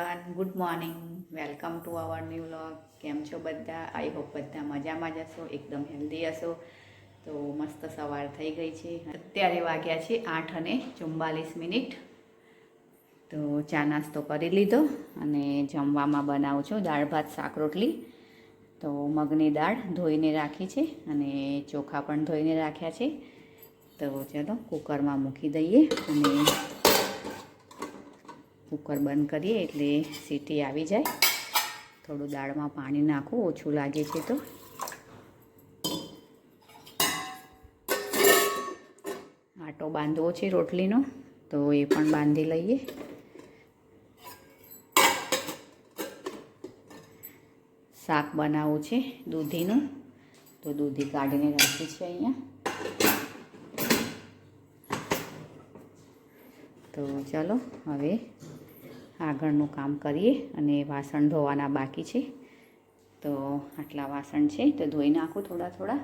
Everyone good morning welcome to our new vlog કેમ છો બધા? આઈ હોપ બધા મજામાં જ હશો, એકદમ હેલ્ધી હશો. તો મસ્ત સવાર થઈ ગઈ છે. અત્યારે વાગ્યા છે આઠ અને ચુમ્બાલીસ મિનિટ. તો ચા નાસ્તો કરી લીધો અને જમવામાં બનાવું છું દાળ, ભાત, શાક, રોટલી. તો મગની દાળ ધોઈને રાખી છે અને ચોખા પણ ધોઈને રાખ્યા છે. તો ચલો કુકરમાં મૂકી દઈએ અને કુકર બંધ કરીએ એટલે સીટી આવી જાય. થોડું દાળમાં પાણી નાખું, ઓછું લાગે છે તો. આટો બાંધવો છે રોટલીનો, તો એ પણ બાંધી લઈએ. શાક બનાવવું છે દૂધીનું, તો દૂધી કાઢીને રાખી છે અહીંયા. તો ચાલો, હવે આગળનું કામ કરીએ અને વાસણ ધોવાના બાકી છે. તો આટલા વાસણ છે તો ધોઈ નાખું થોડા થોડા.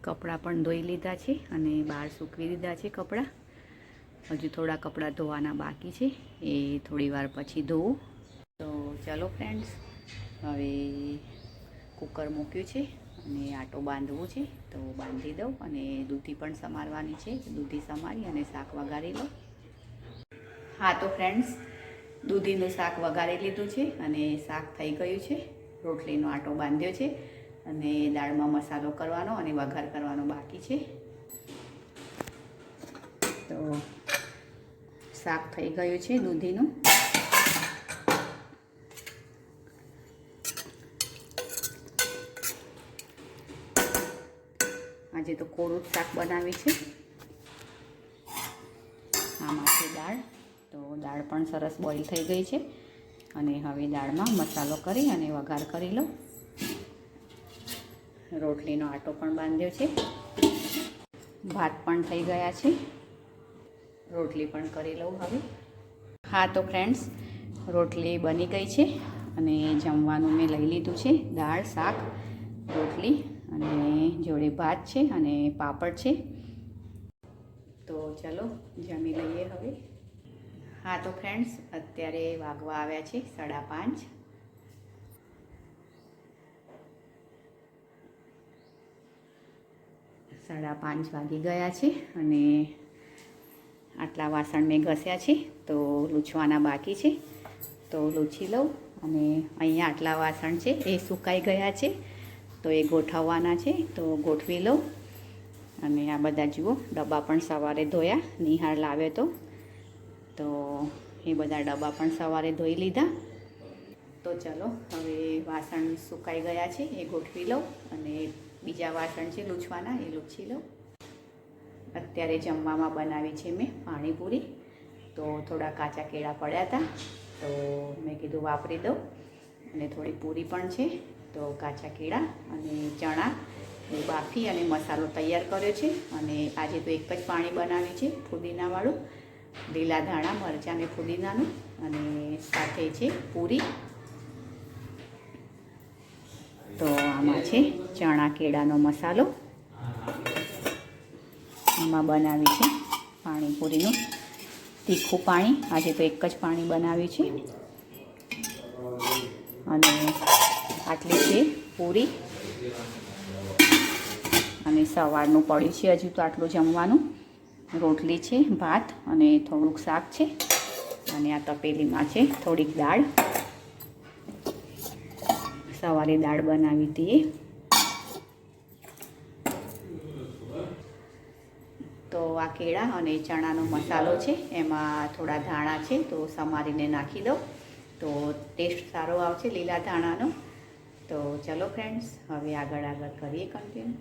કપડાં પણ ધોઈ લીધા છે અને બહાર સૂકવી દીધા છે કપડાં. હજુ થોડા કપડાં ધોવાના બાકી છે. એ થોડી વાર પછી ધોવું. તો ચલો ફ્રેન્ડ્સ હવે કુકર મૂક્યું છે અને આટો બાંધવું છે. તો બાંધી દઉં અને દૂધી પણ સમારવાની છે. દૂધી સમારી અને શાક વઘારી લઉં. હા, તો ફ્રેન્ડ્સ દૂધીનું શાક વઘારી લીધું છે અને શાક થઈ ગયું છે. રોટલીનો આટો બાંધ્યો છે અને દાળમાં મસાલો કરવાનો અને વઘાર કરવાનો બાકી છે. તો શાક થઈ ગયું છે દૂધીનું. આજે તો કોરું શાક બનાવી છે. આમાં છે દાળ. તો દાળ પણ સરસ બોઇલ થઈ ગઈ છે. અને હવે દાળમાં મસાલો કરી અને વઘાર કરી લઉં. રોટલીનો આટો પણ બાંધ્યો છે. ભાત પણ થઈ ગયા છે. રોટલી પણ કરી લઉં હવે. હા, તો ફ્રેન્ડ્સ રોટલી બની ગઈ છે અને જમવાનું મેં લઈ લીધું છે. દાળ, શાક, રોટલી અને જોડે ભાત છે અને પાપડ છે. તો ચલો, જમી લઈએ હવે. હા, તો ફ્રેન્ડ્સ અત્યારે વાગવા આવ્યા છે સાડા પાંચ. સાડા પાંચ વાગી ગયા છે અને આટલા વાસણ મેં ઘસ્યા છે, તો લૂછવાના બાકી છે. તો લૂછી લઉં અને અહીંયા આટલા વાસણ છે, એ સુકાઈ ગયા છે, તો એ ગોઠવવાના છે, તો ગોઠવી લઉં. અને આ બધા જુઓ, ડબ્બા પણ સવારે ધોયા, નિહાળ લાવે તો. તો એ બધા ડબ્બા પણ સવારે ધોઈ લીધા. તો ચલો, હવે વાસણ સુકાઈ ગયા છે, એ ગોઠવી લઉં અને બીજા વાસણ છે લૂછવાના, એ લૂછી લઉં. અત્યારે જમવામાં બનાવી છે મેં પાણીપુરી. તો થોડા કાચા કેળા પડ્યા હતા, તો મેં કીધું વાપરી દઉં. અને થોડી પૂરી પણ છે, તો કાચા કેળા અને ચણા, એ બાફી અને મસાલો તૈયાર કર્યો છે. અને આજે તો એક જ પાણી બનાવ્યું છે, ફુદીનાવાળું. લીલા ધાણા, મરચાં અને ફુદીનાનું અને સાથે છે પૂરી. તો આમાં છે ચણા કેળાનો મસાલો. એમાં બનાવી છે પાણીપુરીનું તીખું પાણી, આજે તો એક જ પાણી બનાવ્યું છે. અને આટલી છે પૂરી. અને સવારનું પડ્યું છે, હજુ તો આટલું જમવાનું. રોટલી છે, ભાત અને થોડુંક શાક છે અને આ તપેલીમાં છે, થોડીક દાળ. સવારે દાળ બનાવી હતી તો આ કેળા અને ચણાનો મસાલો છે, એમાં થોડા ધાણા છે, તો સમારીને નાખી દો તો ટેસ્ટ સારો આવશે લીલા ધાણાનો. તો ચલો ફ્રેન્ડ્સ હવે આગળ આગળ કરીએ કન્ટિન્યુ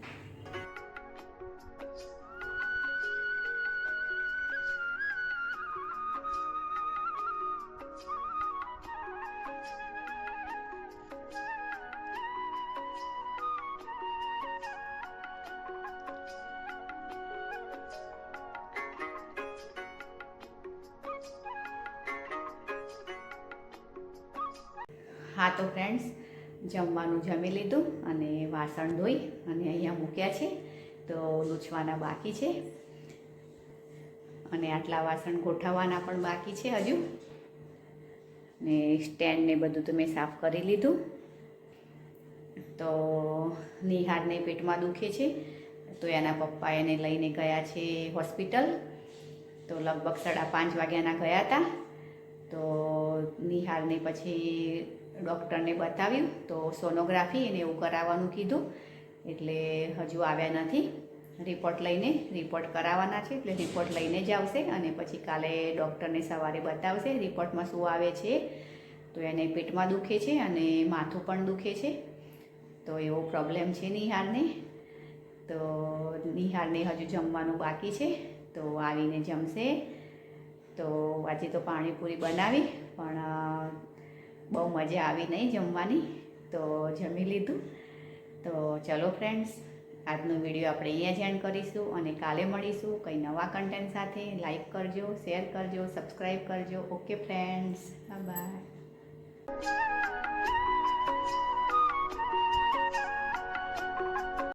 હા, તો ફ્રેન્ડ્સ જમવાનું જમી લીધું અને વાસણ ધોઈ અને અહીંયા મૂક્યા છે. તો લૂછવાના બાકી છે. અને આટલા વાસણ ગોઠવવાના પણ બાકી છે હજુ. ને સ્ટેન્ડ ને બધું તો મેં સાફ કરી લીધું. તો નિહારને પેટમાં દુખે છે. તો એના પપ્પા એને લઈને ગયા છે હોસ્પિટલ. તો લગભગ સાડા પાંચ વાગ્યાના ગયા હતા. તો નિહારને પછી ડૉક્ટરને બતાવ્યું તો સોનોગ્રાફી એને એવું કરાવવાનું કીધું. એટલે હજુ આવ્યા નથી. રિપોર્ટ લઈને રિપોર્ટ કરાવવાના છે. એટલે રિપોર્ટ લઈને જ આવશે અને પછી કાલે ડૉક્ટરને સવારે બતાવશે રિપોર્ટમાં શું આવે છે. તો એને પેટમાં દુખે છે અને માથું પણ દુખે છે. તો એવો પ્રોબ્લેમ છે નિહારને તો નિહારને હજુ જમવાનું બાકી છે. તો આવીને જમશે. તો આજે તો પાણીપુરી બનાવી, પણ બહુ મજા આવી નહીં જમવાની? તો જમી લીધું. તો ચલો ફ્રેન્ડ્સ આજનો વીડિયો આપણે અહીંયા જ એન્ડ કરીશું અને કાલે મળીશું કંઈ નવા કન્ટેન્ટ સાથે. લાઈક કરજો શેર કરજો સબસ્ક્રાઈબ કરજો. Okay friends by